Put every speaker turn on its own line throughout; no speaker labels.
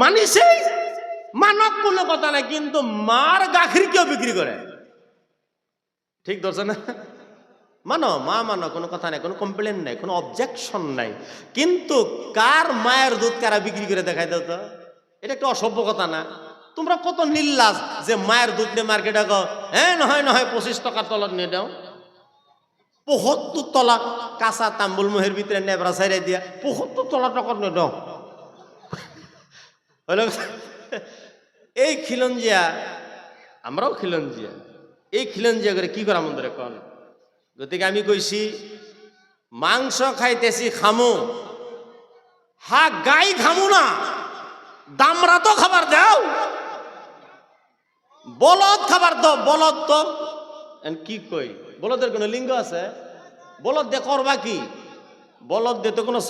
মানিছে মানক কোনো কথা নাই, কিন্তু মার গাখির কেউ বিক্রি করে ঠিক ধরছে না? মানো মা মানো কোনো কথা নাই, কোনো কমপ্লেন নাই, কোনো অবজেকশন নাই। কিন্তু কার মায়ের দুধ কারা বিক্রি করে দেখাই দাও তো? এটা একটা অসভ্য কথা না? তোমরা কত নিল্লাস যে মায়ের দুধ নিয়ে মার্কেটে গো হ্যাঁ নহয় নহয়, পঁচিশ টাকার তলত নিয়ে দাও। পঁয়ত্তর তলা কাঁচা তাম্বুল মোহের ভিতরে নেবরা সাইরে দিয়া পঁয়ত্তর তলা টাকা নিয়ে দাও। এই খিলঞ্জিয়া, আমরাও খিলঞ্জিয়া। এই খিলঞ্জিয়া করে কি করা মন্দিরে কন গতিকে আমি কইছি, মাংস খাইতেছি খামু। হা, গাই খামু না। দামরা তো খাবার দাও। বলদ খাবার দাও, বলদ তো। কি কই? বলদের কোনো লিঙ্গ আছে? বলদ দিয়ে করবা কি? বলদ দিয়ে তো কোনো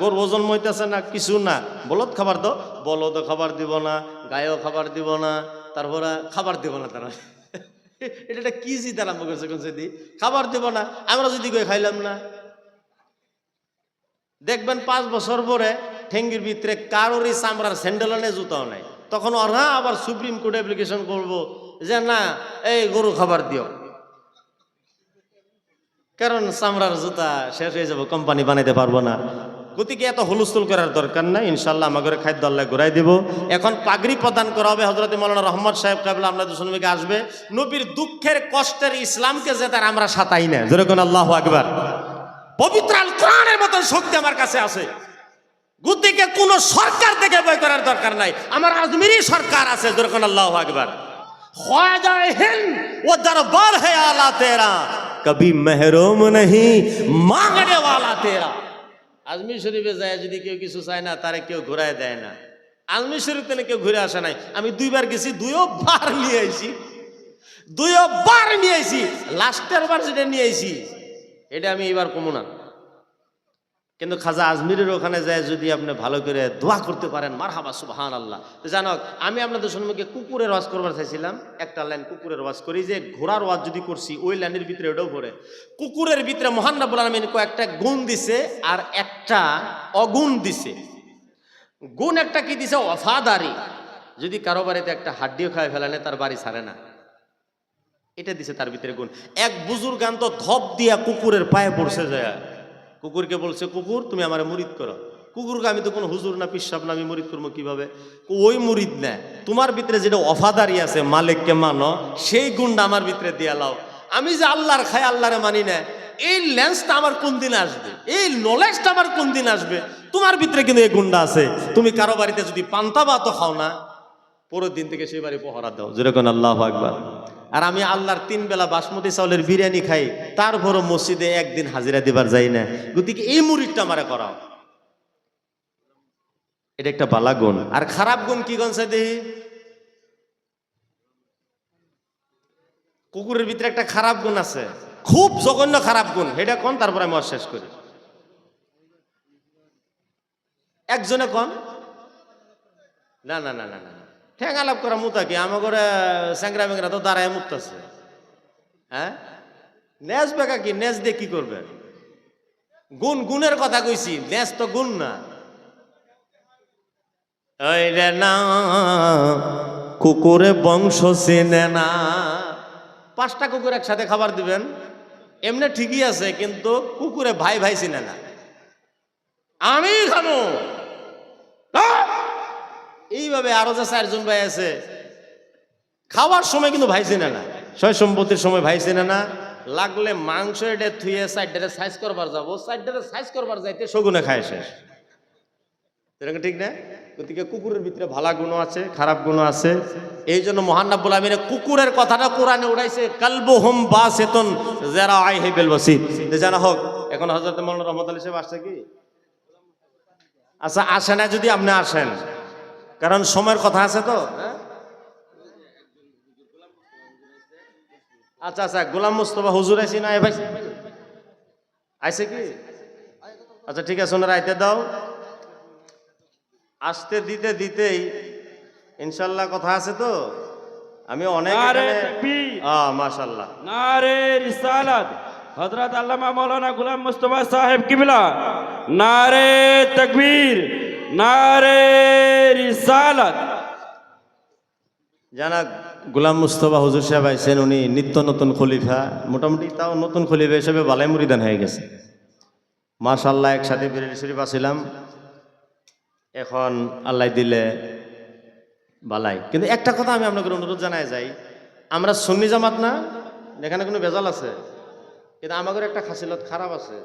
গরু ওজন মইতেছে না, কিছু না। বলদ খাবার দাও বলদ খাবার দিব না, গায়েও খাবার দিব না, তারপরে খাবার দিব না তারা। এটা একটা কি জিত আরম্ভ করছে কোন সেদি খাবার দিব না, আমরা যদি কই খাইলাম না। দেখবেন পাঁচ বছর পরে ঠেঙ্গির ভিতরে কারোরই চামড়ার স্যান্ডেল নেই জুতাও নাই। তখন ওরা আবার সুপ্রিম কোর্ট অ্যাপ্লিকেশন করব যে, না, এই গরু খাবার দিও। কারণ চামড়ার জুতা শেষ হয়ে যাব, কোম্পানি বানাইতে পারব না। গতিকে এত হুলুস্থুল করার দরকার নাই ইনশাল্লাহ আমাদের খাদ্য আল্লাহ ঘুরাই দিব। এখন পাগড়ি প্রদান করা হবে হজরত মৌলানা রহমদ সাহেব কাবিল, আমরা দুশনমিকে আসবে। নবীর দুঃখের কষ্টের ইসলামকে যে তার আমরা সাঁতাই না। যেরকম আল্লাহ আকবার। পবিত্র আল কোরআনের মতন শক্তি আমার কাছে আছে। গতিকে কোনো সরকার থেকে বই করার দরকার নাই। আমার আজমিরি সরকার আছে যেরকম আল্লাহ আকবার। খোয়াজা হিন্দ ও দরবার হে আলা তেরা কবি মেহরম নহি মাঙ্গনে ওয়ালা তেরা আজমি শরীফে যায় যদি কেউ কিছু চায় না তারে কেউ ঘুরায় দেয় না আজমি শরীফ তেলে কেউ ঘুরে আসে নাই আমি দুইবার গেছি দুইও বার নিয়ে আইছি দুইও বার নিয়ে আইছি লাস্টের বার যেটা নিয়ে আইছি এটা আমি এবার কমু না কিন্তু খাজা আজমিরের ওখানে যায় যদি আপনি ভালো করে দোয়া করতে পারেন মার হাবা সুবাহান আল্লাহ তো জানো, আমি আপনাদের সম্মুখে কুকুরের ওয়াজ করবার চাইছিলাম, একটা লাইন কুকুরের ওয়াজ করি, যে ঘোড়ার ওয়াজ যদি করছি, ওই লাইনের ভিতরে ওটাও পড়ে। কুকুরের ভিতরে মহান রাবুল আলমিন কয়েকটা গুণ দিছে আর একটা অগুণ দিছে। গুণ একটা কি দিছে? অফাদারি যদি কারও বাড়িতে একটা হাড্ডিও খায় ফেলানে তার বাড়ি ছাড়ে না। এটা দিছে তার ভিতরে গুণ। এক বুজুর গান তো ধপ দিয়া কুকুরের পায়ে পড়ছে যায়। কুকুরকে বলছে, কুকুর, তুমি আমার মুরিদ করো। কুকুরকে আমি তো কোনো হুজুর না, পিসাব না, আমি মুরিদ করব কীভাবে? ওই মুরিদ না তোমার ভিতরে যেটা অফাদারি আছে, মালিককে মানো, সেই গুণটা আমার ভিতরে দিয়া লাও। আমি যে আল্লাহর খাই আল্লাহরে মানি না। এই লেন্সটা আমার কোন দিন আসবে? এই নলেজটা আমার কোন দিন আসবে? তোমার ভিতরে কিন্তু এই গুণটা আছে। তুমি কারও বাড়িতে যদি পান্তা ভাতও খাও না, পরের দিন থেকে সেই বাড়ি পহরা দাও। যেরকম আল্লাহ আকবার। আর আমি আল্লাহর তিন বেলা বাসমতি চাউলের বিরিয়ানি খাই তারপরও মসজিদে একদিন হাজিরা দিবার যাই না। গতিকে এই মুড়িটা আমারে করাও? এটা একটা বালা গুণ। আর খারাপ গুণ কি গুণ দেহি কুকুরের ভিতরে একটা খারাপ গুণ আছে। খুব জঘন্য খারাপ গুণ। এটা কোন? তারপর আমি শেষ করি। একজনে কোন? না না না না না। ঠেঙ্গা লাভ করা মুতা কি? আমার ঘরে স্যাংরা ব্যাংরা তো দাঁড়ায় মুক্তাছে হ্যাঁ? নেজ বেকা কি? নেজ দিয়ে কি করবে? গুণ গুণের কথা কইছি, নেজ তো গুণ না। ওই রে না, কুকুরে বংশ চেনে না। পাঁচটা কুকুর একসাথে খাবার দিবেন, এমনি ঠিকই আছে, কিন্তু কুকুরে ভাই ভাই চিনে না। আমি আহ! এইভাবে আরও যে চারজন ভাই আছে, খাওয়ার সময় কিন্তু ভাই চিনে না। ছয় সম্পত্তির সময় ভাই চিনে না। লাগলে মাংস এটা থুয়ে সাইডটারে সাইজ করবার যাব। সাইডটারে সাইজ করবার যাইতে শগুনে খায় শেষ। ঠিক না? গতিকে কুকুরের ভিতরে ভালো গুণ আছে, খারাপ গুণ আছে। এই জন্য মহান্নাবুল আমিনে কুকুরের কথাটা কোরআনে উড়াইছে কালবু হোম বা সেতন যারা আই হে বেল বসি জানা হোক, এখন হজরত মৌলানা রহমত আলী সাহেব আসছে কি? আচ্ছা আসে না যদি আপনি আসেন। কারণ সময়ের কথা আছে তো হ্যাঁ? আচ্ছা আচ্ছা গোলাম মুস্তফা হুজুর আইসি না ভাই? আইসে কি? আচ্ছা ঠিক আছে ওনারা আইতে দাও। আসতে দিতে দিতেই ইনশাল্লাহ কথা আছে তো। আমি অনেক মাশাল্লাহ।
নারে রিসালাত। হযরত আল্লামা মাওলানা গুলাম মুস্তফা সাহেব কিবলা। নারে তাকবীর। নারে রিসালাত।
জানা গোলাম মুস্তফা হুজুর সাহেব আইসেন উনি নিত্য নতুন খলিফা। মোটামুটি তাও নতুন খলিফা হিসেবে বালাই মুরিদান হয়ে গেছে। মাশাল্লাহ একসাথে বিরিয়ানি শরীফ আসিলাম। এখন আল্লাহ দিলে বালাই। কিন্তু একটা কথা আমি আপনাকে অনুরোধ জানাই যাই, আমরা সুন্নি জামাত না, এখানে কোনো বেজাল আছে? কিন্তু আমাদের একটা খাসিলত খারাপ আছে।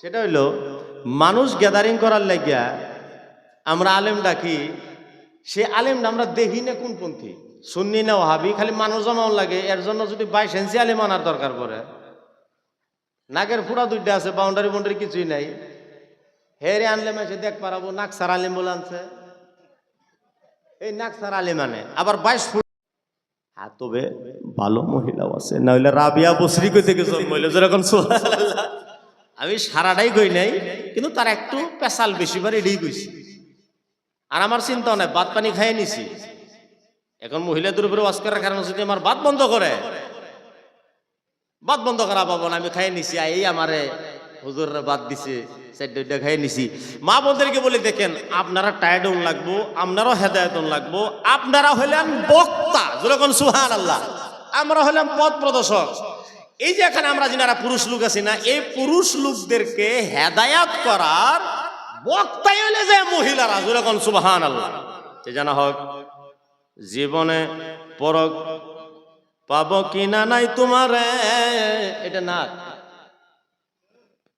সেটা হইল, মানুষ গ্যাদারিং করার লাগিয়া আমরা আলেম ডাকি সে আলেমটা আমরা দেখি না কোন পন্থী? সুন্নি না ওহাবি খালি মানুষ জমাও লাগে, এর জন্য যদি বাইশ ইঞ্চি আলেম আনার দরকার পড়ে। নাকের ফুড়া দুইটা আছে বাউন্ডারি বাউন্ডারি কিছুই নাই। হেরে আনলে মাসে দেখ পারাবো নাক সার আলিম বলে আনছে। এই নাক সার আলিম আনে, আবার বাইশ ফুট হ্যাঁ তবে ভালো মহিলাও আছে না হইলে রাবিয়া বসরি কই থেকে জন্ম যেরকম আমি সারাটাই কই নাই, কিন্তু তার একটু পেশাল বেশি বার এটাই কইছি। আর আমার চিন্তা নাই, ভাত পানি খাইয়ে নিছি। এখন মহিলাদের উপরে ওয়াজ করার কারণে যদি আমার ভাত বন্ধ করে, ভাত বন্ধ করা পাবো না, আমি খাইয়ে নিছি এই আমারে হুজুররা বাদ দিছে, চারটা খাইয়ে নিছি। মা বোনদেরকে বলে, দেখেন, আপনারা টায়ার্ড লাগবো, আপনারাও হেদায়ত লাগবো, আপনারা হলেন বক্তা। যেরকম সুহান আল্লাহ আমরা হলাম পথ প্রদর্শক। এই যে এখানে আমরা যিনারা পুরুষ লোক আছি না, এই পুরুষ লোকদেরকে হেদায়াত করার বক্তাই হলে যে মহিলারা যেরকম সুবাহান আল্লাহ জানা হোক, জীবনে পরক পাব কি না নাই তোমার? এটা নাথ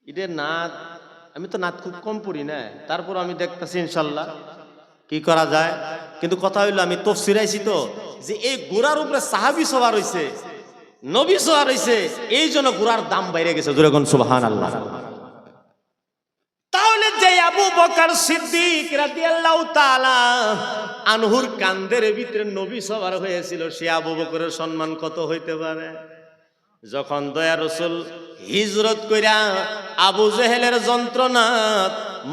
এটা নাথ আমি তো নাথ খুব কম পড়ি না। তারপর আমি দেখতেছি ইনশাল্লাহ কি করা যায়। কিন্তু কথা হইল, আমি তফসিরাইছি তো, যে এই গোড়ার উপরে সাহাবি সবার হইছে, নবী সবার হইছে, এই জন্য গোড়ার দাম বাইরে গেছে যেরকম সুবাহান আল্লাহ যে আবু বকর সিদ্দিক রাদিয়াল্লাহু তাআলা আনহুর কান্দের ভিতরে নবী সবার হয়েছিল, সে আবু বকরের সম্মান কত হইতে পারে? যখন দয়া রসুল হিজরত কইরা আবু জেহেলের যন্ত্রণা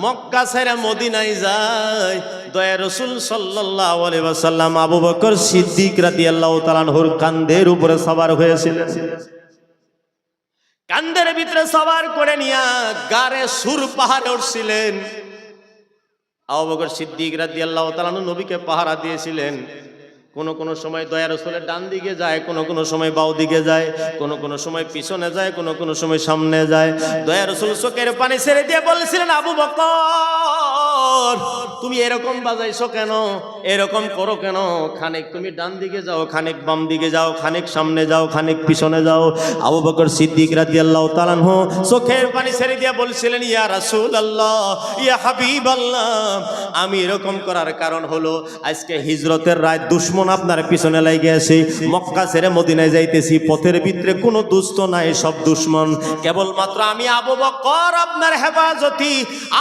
মক্কা ছেড়ে মদিনায় যায়, দয়া রসুল সাল্লাল্লাহু আলাইহি ওয়াসাল্লাম আবু বকর সিদ্দিক রাদিয়াল্লাহু তাআলা আনহুর কান্দের উপরে সবার হয়েছিলেন কান্দের ভিতরে সবার করে নিয়া গারে সুর পাহাড়ে উঠছিলেন। আবু বকর সিদ্দিক রাদিয়াল্লাহু তাআলা নবীকে পাহারা দিয়েছিলেন। কোন কোন সময় দয়া রসুলের ডান দিকে যায়, কোন কোন সময় বাউ দিকে যায়, কোন কোন সময় পিছনে যায়, কোন কোন সময় সামনে যায়। দয়া রসুল চোখের পানি ছেড়ে দিয়ে বলেছিলেন, আবু বকর, তুমি এরকম বাজাইছো কেন? এরকম করো কেন? খানিক তুমি ডান দিকে যাও, খানিক বাম দিকে যাও, খানিক সামনে যাও, খানিক পিছনে যাও। আবু বকর সিদ্দিক রাদিয়াল্লাহু তাআলা আনহু চোখের পানি ছেড়ে দিয়ে বলছিলেন, ইয়া রাসূলুল্লাহ, ইয়া হাবিবাল্লাহ, আমি এরকম করার কারণ হলো, আজকে হিজরতের রায় দুশ্মন আপনার পিছনে লাগে আছে মক্কা ছেড়ে মদিনায় যাইতেছি, পথের ভিতরে কোনো দুষ্ট নাই, সব দুশ্মন। কেবলমাত্র আমি আবু বকর, আপনার হেফাজতি,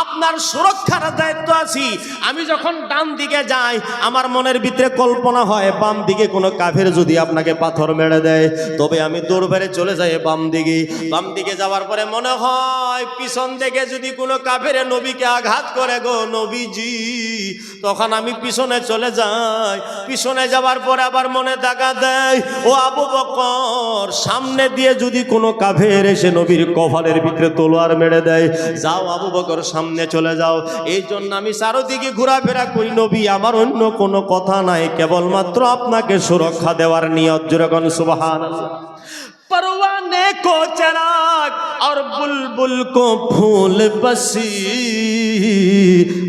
আপনার সুরক্ষার দায়িত্ব আছি। আমি যখন ডান দিকে যাই, আমার মনের ভিতরে কল্পনা হয়, বাম দিকে কোনো কাফের যদি আপনাকে পাথর মেরে দেয়, তবে আমি দৌড় চলে যাই বাম দিকে। বাম দিকে যাওয়ার পরে মনে হয়, পিছন দিকে যদি কোনো কাফের নবীকে আঘাত করে গো নবীজি, তখন আমি পিছনে চলে যাই। পিছনে যাওয়ার পরে আবার মনে দেখা দেয় ও আবু বকর সামনে দিয়ে যদি কোনো কাফের এসে নবীর কপালের ভিতরে তলোয়ার মেরে দেয় যাও আবু বকর সামনে চলে যাও এই জন্য আমি চারোদিকে ঘোরাফেরা করি নবী আমার অন্য কোনো কথা নাই কেবলমাত্র আপনাকে সুরক্ষা দেওয়ার নিয়ত যেরকম সুবাহান परवाने को चराग और बुलबुल को फूल बसी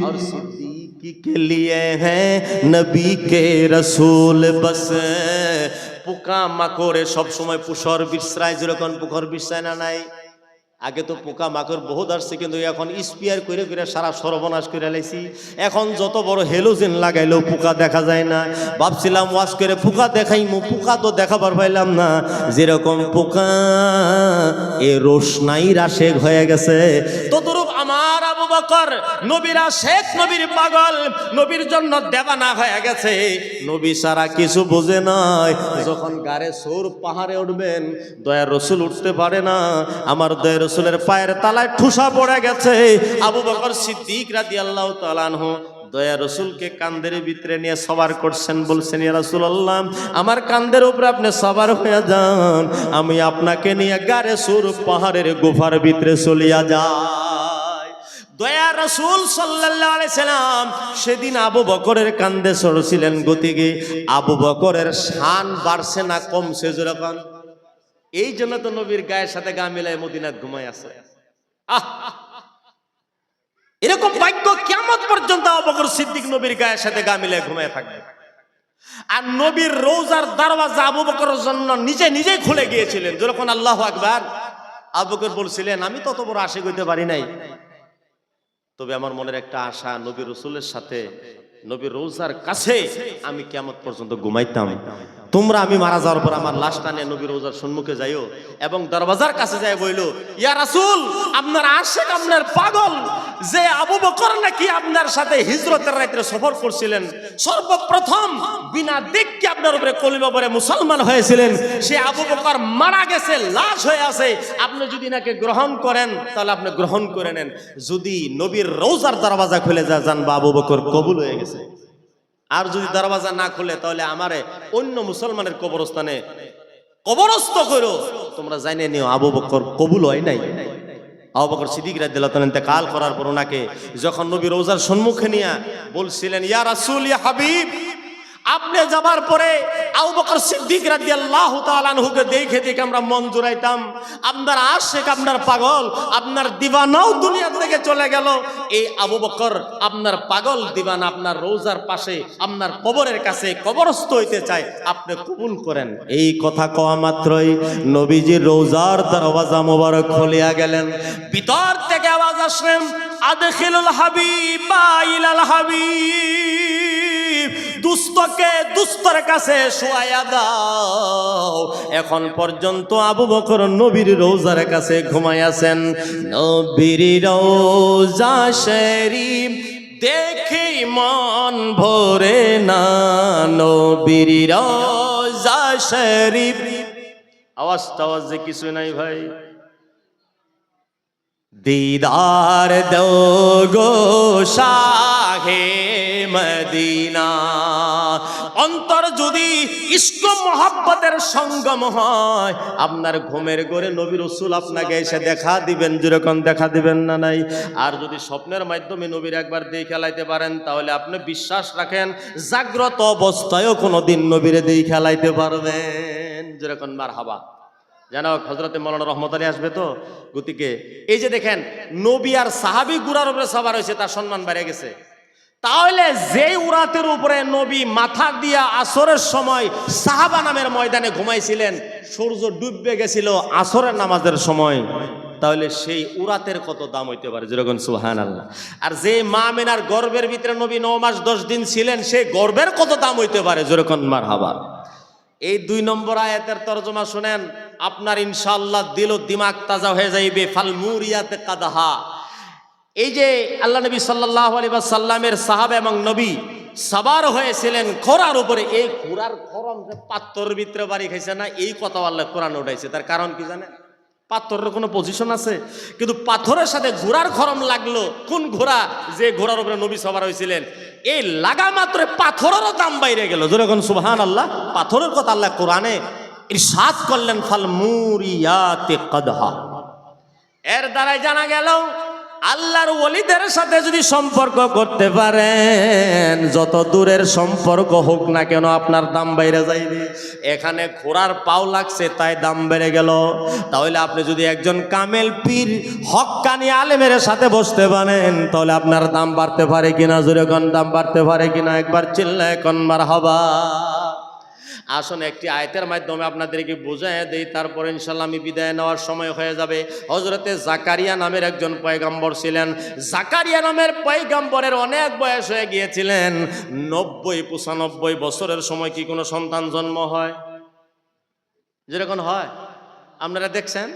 और सिद्दीकी के लिए है নবী কে রসুল বস পোকা মাকড়ে সব সময় পুষর বিশ্রায় যেরকম পুকর বিশ্রায় না নাই আগে তো পোকা মাকড় বহুত আসছে কিন্তু এখন স্পিয়ার করে করে সারা সর্বনাশ করে লাইছি এখন যত বড় হেলোজেন লাগাইলেও পোকা দেখা যায় না ভাবছিলাম ওয়াশ করে পোকা দেখাইমু পোকা তো দেখাবার পাইলাম না যেরকম পোকা এ রোশনাই রাশেক হয়ে গেছে ততরূপ আমার আবু বকর, নবীরা শেখ নবীর পাগল, নবীর জন্য দেবানা হয়ে গেছে। নবী সারা কিছু বোঝে নাই। যখন গারে সোর পাহাড়ে উঠবেন দয়া রসুল উঠতে পারে না। আমার দয়া রসুলের পায়ের তালায় ঠুসা পড়ে গেছে। আবু বকর সিদ্দিক রাদি আল্লাহ তালানহ দয়া রসুলকে কান্দের ভিতরে নিয়ে সবার করছেন, বলছেন, ইয়া রাসূলুল্লাহ, আমার কান্দের উপরে আপনি সবার হয়ে যান। আমি আপনাকে নিয়ে গারে সুর পাহাড়ের গুফার ভিতরে চলিয়া যাই। দয়া রসুল সাল্লাম সেদিন আবু বকরের কান্দে সরছিলেন গতিকে। আবু বকরের শান বাড়ছে না কমছে যেরকম। এই জন্য তো নবীর গায়ের সাথে গা মিলায় মদিনাত ঘুমায় আছে। আহ! এরকম ভাগ্য কেমন পর্যন্ত আবু বকর সিদ্দিক নবীর গায়ের সাথে গা মিলায় ঘুমায় থাকবে। আর নবীর রোজার দরওয়াজা আবু বকরের জন্য নিজে নিজেই খুলে গিয়েছিলেন। যখন আল্লাহ আকবার। আবু বকর বলছিলেন, আমি তত বড় আশিক হইতে পারি নাই। তবে আমার মনের একটা আশা নবী রসুলের সাথে, নবী রোজার কাছে আমি কেমন পর্যন্ত ঘুমাইতাম। তোমরা আমি মারা যাওয়ার পর আমার লাশটা নিয়ে নবী রোজার সম্মুখে যাইও এবং দরবাজার কাছে যাই বইল, ইয়া রাসূল, আপনার আশেক, আপনার পাগল, যে আবু বকর নাকি আপনার সাথে হিজরতের রাত্রে সফর করছিলেন, সর্বপ্রথম বিনা দেখকে আপনার উপরে কলিমা পরে মুসলমান হয়েছিলেন, সে আবু বকর মারা গেছে, লাশ হয়ে আছে, আপনি যদি নাকি গ্রহণ করেন, তাহলে আপনি গ্রহণ করে নেন। যদি নবীর রোজার দরওয়াজা খুলে যা যান বা আবু বকর কবুল হয়ে গেছে। আর যদি দরওয়াজা না খুলে, তাহলে আমারে অন্য মুসলমানের কবরস্থানে কবরস্থ করো। তোমরা জানিয়ে নিও, আবু বকর কবুল হয় নাই। আবু বকর সিদ্দিক রাদিয়াল্লাহু কাল করার পর ওনাকে যখন নবী রোজার সম্মুখে নিয়ে বলছিলেন, ইয়া রাসূল, ইয়া হাবিব আপনি যাবার পরে আবু বকর সিদ্দিক রাদিয়াল্লাহু তাআলা আনহুকে দেখে দেখে আমরা মন জুড়াইতাম আপনার আশেক আপনার পাগল আপনার দিবানাও দুনিয়া থেকে চলে গেল। এই আবু বকর আপনার পাগল দিবানা আপনার রোজার পাশে আপনার কবরের কাছে কবরস্থ হইতে চায় আপনি কবুল করেন। এই কথা কওয়া মাত্রই নবীজি রোজার দরওয়াজা মোবারক খুলিয়া গেলেন। ভিতর থেকে আওয়াজ আসলেন আদখিলুল হাবিবা ইলাল হাবিব। দুস্তকে দুস্তর কাছে শোয়া দাও। এখন পর্যন্ত আবু বকর নবীর রোজার কাছে ঘুমাইয়াছেন। নবীর রোজা শরীফ দেখে মন ভরে না। নবীর রোজা শরীফ। আওয়াজ টাওয়াজ যে কিছু নাই ভাই। দিদার দোগো শাহে মদিনা। অন্তর যদি ইস্ক মহাব্বতের সঙ্গম হয়, আপনার ঘুমের ঘরে নবী রসুল আপনাকে এসে দেখা দিবেন, যেরকম দেখা দিবেন না নাই। আর যদি স্বপ্নের মাধ্যমে নবীর একবার দিয়ে খেলাইতে পারেন, তাহলে আপনি বিশ্বাস রাখেন, জাগ্রত অবস্থায়ও কোনো দিন নবীরে দিয়ে খেলাইতে পারবেন। যেরকম মার হাবা জানো হজরতে মৌলানা রহমত আলী আসবে তো গতিকে। এই যে দেখেন, নবী আর সাহাবি গুড়ার উপরে সবার হয়েছে, তার সম্মান বেড়ে গেছে। তাহলে যে উরাতের উপরে নবী মাথা দিয়া আসরের সময় সাহাবা নামের ময়দানে ঘুমাইছিলেন, সূর্য ডুববে গেছিল আসরের নামাজের সময়। তাহলে সেই উরাতের কত দাম হইতে পারে? যেরকম সুহান আল্লাহ আর যে মা মেনার গর্বের ভিতরে নবী ন মাস দশ দিন ছিলেন, সেই গর্বের কত দাম হইতে পারে? যেরকম মার হাবা এই দুই নম্বর আয়াতের তরজমা শুনেন, আপনার ইনশাল্লাহ দিল দিমাগ তাজা হয়ে যাইবে ফালমুরিয়াতে কাদাহা। এই যে আল্লাহ নবী সাল্লাহ সাল্লামের সাহাব এবং নবী সাবার হয়েছিলেন খোরার উপরে, এই খোরার খরম যে পাত্তর ভিতরে বাড়ি খাইছে না, এই কথা আল্লাহ কোরআন উঠাইছে। তার কারণ কি জানে পাথরের কোনো পজিশন আছে? কিন্তু পাথরের সাথে ঘোড়ার খরম লাগল, কোন ঘোড়া? যে ঘোড়ার উপরে নবী সবার হয়েছিলেন। এই লাগা মাত্র পাথরেরও দাম বাইরে গেল। যখন সুবহান আল্লাহ পাথরের কথা আল্লাহ কোরআনে ইরশাদ করলেন, ফাল মুরিয়াতে কদহা। এর দ্বারাই জানা গেল আল্লাহর ওলিদের সাথে যদি সম্পর্ক করতে পারেন, যত দূরের সম্পর্ক হোক না কেন আপনার দাম বাইরে যাইবে। এখানে ঘোড়ার পাও লাগছে, তাই দাম বেড়ে গেল। তাহলে আপনি যদি একজন কামেল পীর, হক্কানি আলেমের সাথে বসতে পারেন, তাহলে আপনার দাম বাড়তে পারে কিনা, জোরে কোন দাম বাড়তে পারে কিনা, একবার চিল্লায় কনবার হবা। আসুন একটি আয়তের মাধ্যমে আপনাদেরকে বুঝাই দেই, তারপর ইনশাল্লাহ আমি বিদায় নেওয়ার সময় হয়ে যাবে। হজরতে জাকারিয়া নামের একজন পয়গাম্বর ছিলেন। জাকারিয়া নামের পয়গাম্বরের অনেক বয়স হয়ে গিয়েছিলেন। নব্বই, পঁচানব্বই বছরের সময় কি কোনো সন্তান জন্ম হয়? যেরকম হয়। আপনারা দেখছেন?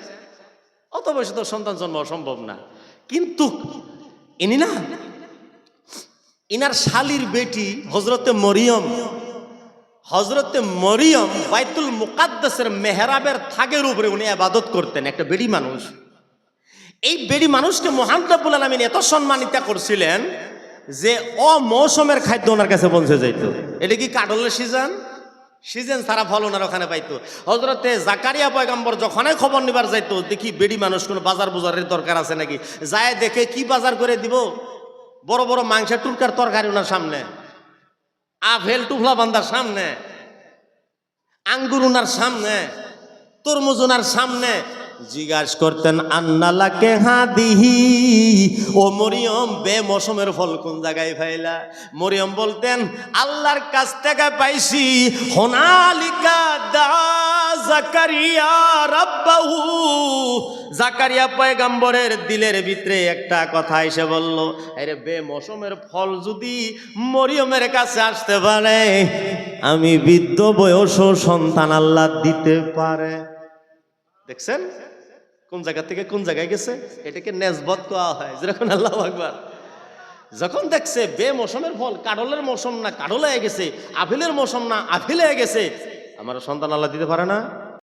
অত বয়সে তো সন্তান জন্ম সম্ভব না। কিন্তু ইনি না, ইনার শালির বেটি হজরতে মরিয়ম হজরতে মরিয়ম বাইতুল মুকাদ্দাসের মেহরাবের থাকের উপরে উনি আবাদত করতেন, একটা বেড়ি মানুষ। এই বেড়ি মানুষকে মহান রব্বুল আলমিন এত সম্মানিত করছিলেন যে অমৌসুমের খাদ্য ওনার কাছে পৌঁছে যাইত। এটা কি কাটলের সিজন? সিজন সারা ফল ওনার ওখানে পাইতো। হজরতে জাকারিয়া পয়গাম্বর যখনই খবর নিবার যাইতো, দেখি বেডি মানুষ কোনো বাজার বুজারের দরকার আছে নাকি? যায় দেখে কি বাজার করে দিব? বড় বড় মাংসের টুলকার তরকারি ওনার সামনে। আভেল টুফলা বান্দার সামনে, আঙ্গুর উনার সামনে, তরমুজ উনার সামনে। জিজ্ঞাস করতেন আন্নালাকে হাদিহি? ও মরিয়ম বে মৌসুমের ফল কোন জায়গায় ফাইলা মরিয়ম বলতেন, আল্লাহর কাছ থেকে পাইছি, হোনালিকা দা জাকারিয়া রাব্বাহু। জাকারিয়া পয়গাম্বরের দিলের ভিতরে একটা কথা এসে বলল, আরে বে, মৌসুমের ফল যদি মরিয়মের কাছে আসতে পারে, আমি বৃদ্ধ বয়সও সন্তান আল্লাহ দিতে পারে। দেখছেন? কোন জায়গা থেকে কোন জায়গায় গেছে? এটাকে নেজবত কোয়া হয়, যেরকম আল্লাহ আকবার। যখন দেখছে বে, মৌসুমের ফল, কাডলের মৌসুম না, কাডল হয়ে গেছে, আফিলের মৌসুম না, আফিল হয়ে গেছে আমার সন্তান আল্লাহ দিতে পারে না।